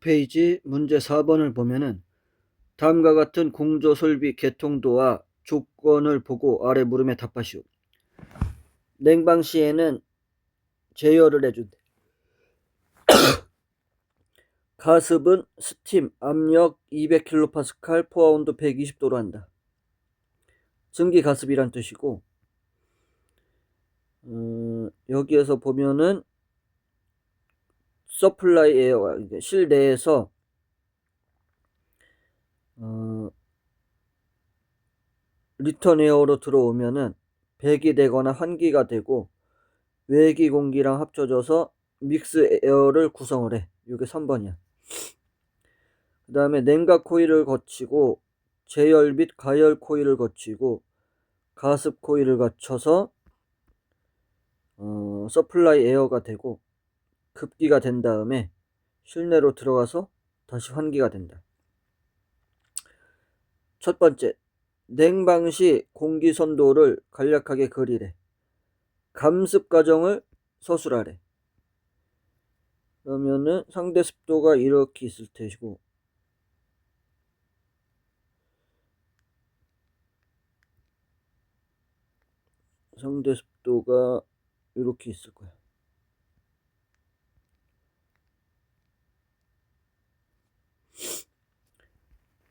페이지 문제 4번을 보면은 다음과 같은 공조 설비 개통도와 조건을 보고 아래 물음에 답하시오. 냉방 시에는 제열을 해준대. 가습은 스팀, 압력 200kPa, 포화 온도 120도로 한다. 증기 가습이란 뜻이고, 어, 여기에서 보면은 서플라이 에어가 이제 실내에서 어, 리턴 에어로 들어오면은 배기 되거나 환기가 되고 외기 공기랑 합쳐져서 믹스 에어를 구성을 해. 이게 3번이야. 그 다음에 냉각 코일을 거치고 제열 및 가열 코일을 거치고 가습 코일을 거쳐서 어, 서플라이 에어가 되고 급기가 된 다음에 실내로 들어가서 다시 환기가 된다. 첫 번째, 냉방 시 공기 선도를 간략하게 그리래. 감습 과정을 서술하래. 그러면은 상대 습도가 이렇게 있을 테고 상대 습도가 이렇게 있을 거야.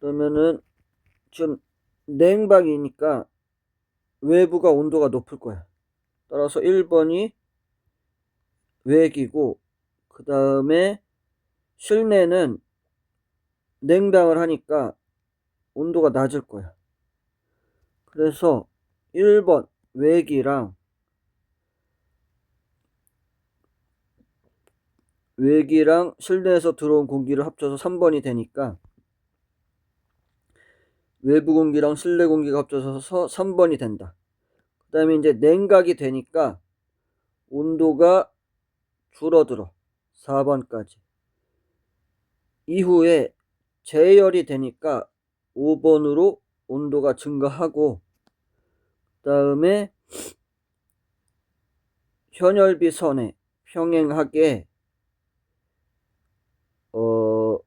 그러면은 지금 냉방이니까 외부가 온도가 높을 거야. 따라서 1번이 외기고 그 다음에 실내는 냉방을 하니까 온도가 낮을 거야. 그래서 1번 외기랑 외기랑 실내에서 들어온 공기를 합쳐서 3번이 되니까 외부 공기랑 실내 공기가 합쳐서 3번이 된다. 그 다음에 이제 냉각이 되니까 온도가 줄어들어. 4번까지. 이후에 제열이 되니까 5번으로 온도가 증가하고 그 다음에 현열비 선에 평행하게 어,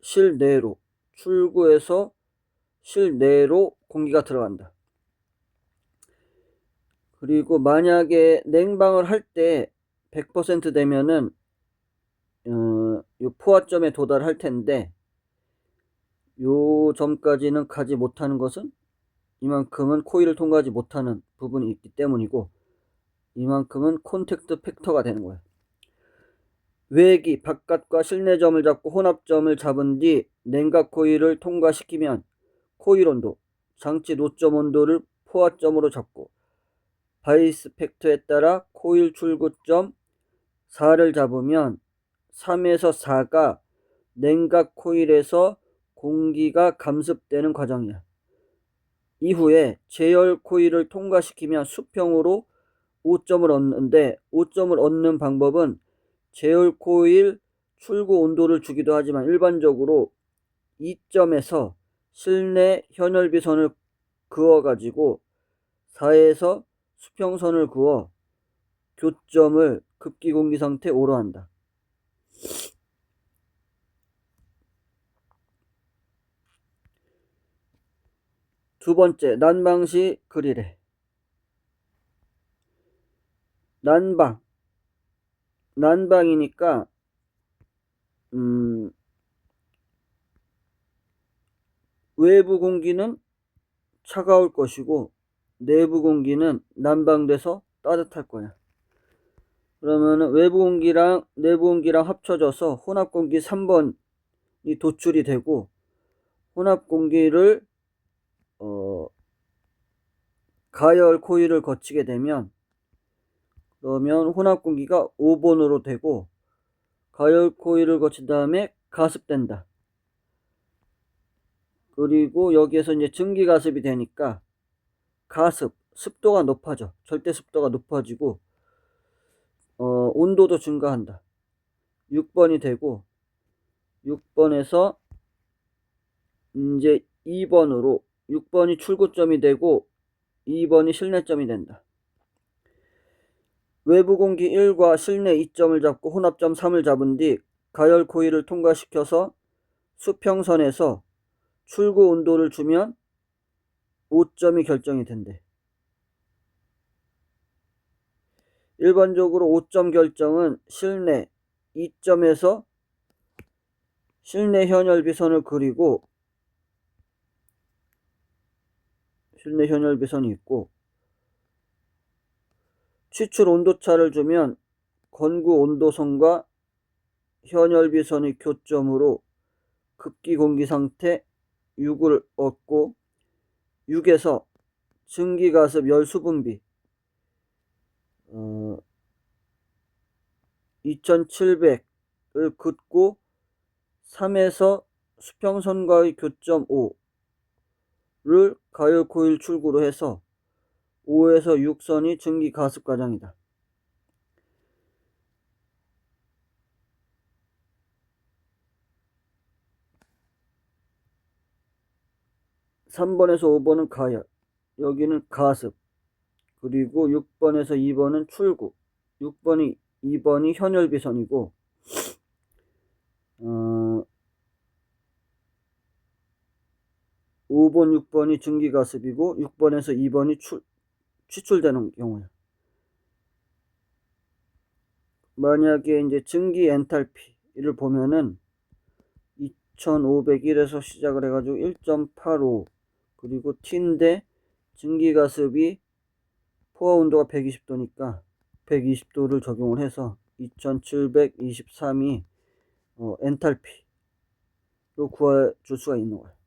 실내로 출구에서 실내로 공기가 들어간다. 그리고 만약에 냉방을 할 때 100% 되면은 어, 요 포화점에 도달할 텐데 요 점까지는 가지 못하는 것은 이만큼은 코일을 통과하지 못하는 부분이 있기 때문이고 이만큼은 콘택트 팩터가 되는 거예요. 외기 바깥과 실내 점을 잡고 혼합점을 잡은 뒤 냉각 코일을 통과시키면 코일 온도, 장치 노점 온도를 포화점으로 잡고 바이스 팩터에 따라 코일 출구점 4를 잡으면 3에서 4가 냉각 코일에서 공기가 감습되는 과정이야. 이후에 제열 코일을 통과시키면 수평으로 5점을 얻는데 5점을 얻는 방법은 제열 코일 출구 온도를 주기도 하지만 일반적으로 2점에서 실내 현열비 선을 그어 가지고 4에서 수평선을 그어 교점을 급기 공기 상태 5로 한다. 두 번째, 난방시 그리래. 난방. 난방이니까, 음, 외부 공기는 차가울 것이고, 내부 공기는 난방돼서 따뜻할 거야. 그러면 외부 공기랑 내부 공기랑 합쳐져서 혼합 공기 3번이 도출이 되고, 혼합 공기를 어, 가열 코일을 거치게 되면 그러면 혼합 공기가 5번으로 되고 가열 코일을 거친 다음에 가습된다. 그리고 여기에서 이제 증기 가습이 되니까 가습, 습도가 높아져. 절대 습도가 높아지고 어, 온도도 증가한다. 6번이 되고 6번에서 이제 2번으로 6번이 출구점이 되고 2번이 실내점이 된다. 외부 공기 1과 실내 2점을 잡고 혼합점 3을 잡은 뒤 가열 코일을 통과시켜서 수평선에서 출구 온도를 주면 5점이 결정이 된대. 일반적으로 5점 결정은 실내 2점에서 실내 현열 비선을 그리고 실내 현열 비선이 있고 추출 온도차를 주면 건구 온도선과 현열 비선의 교점으로 급기 공기 상태 6을 얻고 6에서 증기가습 열수분비 어, 2700을 긋고 3에서 수평선과의 교점 5를 가열 코일 출구로 해서 5에서 6선이 증기 가습 과정이다. 삼번에서 5번은 가열, 여기는 가습, 그리고 6번에서 2번은 출구, 6번이 2번이 현열비선이고, 어, 5번, 6번이 증기가습이고 6번에서 2번이 출, 추출되는 경우야. 만약에 이제 증기 엔탈피를 보면은 2501에서 시작을 해가지고 1.85 그리고 T인데 증기가습이 포화 온도가 120도니까 120도를 적용을 해서 2723이 어, 엔탈피로 구해줄 수가 있는 거야.